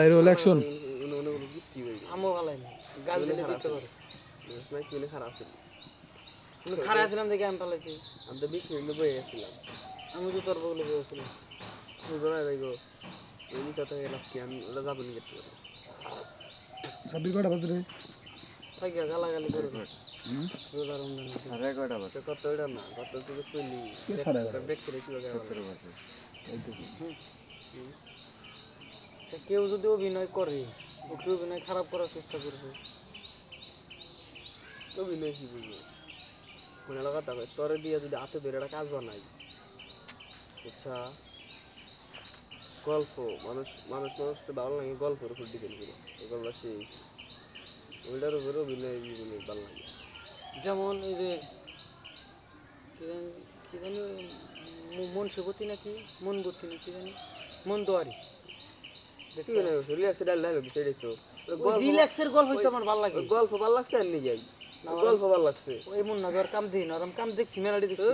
এর ইলেকশন আমও ভালো না গাল দিলে দিতে পারে তুই খারাপ আছিল আমি খারাপ ছিলাম দেখে আমি পালাইছি আমি তো বিশ মিনিট বয়ে গেছিলাম আমি তো তোর বগলে বসেছিলাম সুজন গো ওই নিচে থেকে গেলাম কি আমি ওটা যাব নি করতে পারি ছাব্বিশ কটা বাজে রে? থাকিয়া গালাগালি করে রোজা রমজান সে কত ওইটা না কত তুই তো কইলি কে? সাড়ে এগারো? ব্রেক করে কি সে কেউ যদি অভিনয় করে ওকে অভিনয় খারাপ করার চেষ্টা করবে। অভিনয় কি বুঝবে? কোন একটা কথা তোরে দিয়ে যদি হাতে ধরে একটা কাজ বানাই। আচ্ছা গল্প মানুষ মানুষ মানুষকে ভালো লাগে গল্পের উপর ডিপেন্ড করে। এই গল্পটা শেষ ওইটার উপরে অভিনয় অভিনয় ভালো লাগে। যেমন এই যে কি জানি- মন সেবতী নাকি মন বতী নাকি জানি মন দোয়ারি। মনে রিল্যাক্সে ডাল তো। গল্প রিল্যাক্সের গল্প আমার ভালো লাগে। গল্প ভালো লাগছে আর নি যাই গল্প ভালো লাগছে। ওই ধর কাম দিই না কাম দেখছি মেলাডি দেখছি।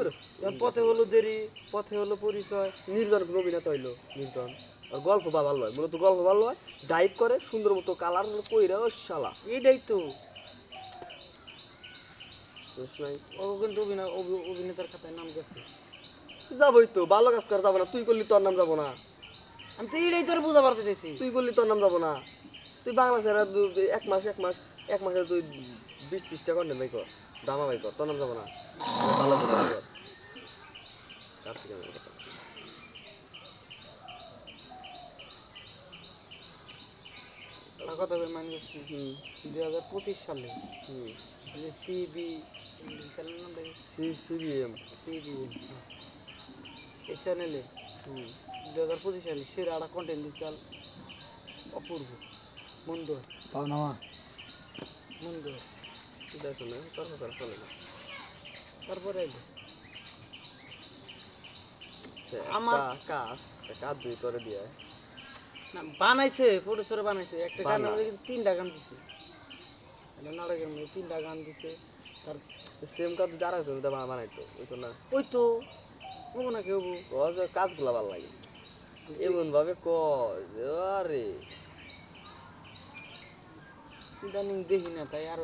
পথে হলো দেরি পথে হলো পরিচয়। নির্জন কোনো অভিনেতা হইল নির্জন। আর গল্প বা ভালো হয় মূলত গল্প ভালো হয় ডাইভ করে সুন্দর মতো কালার কইরা ও শালা। এইটাই তো। ও কিন্তু অভিনেতার খাতায় নাম গেছে। যাবই তো ভালো কাজ করে যাব না তুই করলি তোর নাম যাব না। আমি তো এইটাই তোর বুঝা পারতে চাইছি তুই করলি তোর নাম যাব না। তুই বাংলাদেশের আর এক মাস এক মাস এক মাসে তুই বিশ ত্রিশটা কন্টেন্ট বাই কর ড্রামা বাই কর তোর নাম যাব না। ভালো করে কর বলে মাইন করছি দুই হাজার পঁচিশ সালে হুম। যে সিবি চ্যানেল নাম সি সিবিএম এই চ্যানেলে দুই হাজার পঁচিশ সালে সেরা একটা কন্টেন্ট দিচ্ছিল অপূর্ব মন্দর। পাও না মন্দর। দেখো না তর্ক করা চলে না। তারপরে এলো আমার- কাজ একটা কাজ যদি তোরে দিয়ে না বানাইছে প্রডিউসার বানাইছে। একটা গান কিন্তু তিনটা গান দিছে। নাটকের মধ্যে তিনটা গান দিছে। তার সেম কাজ যদি আরেকজন বানাইতো ওই তো না। ওই তো। ও না কেউ ও যে কাজগুলা ভালো লাগে। এমন ভাবে ক আরে। ইদানিং দেখি না তাই আরও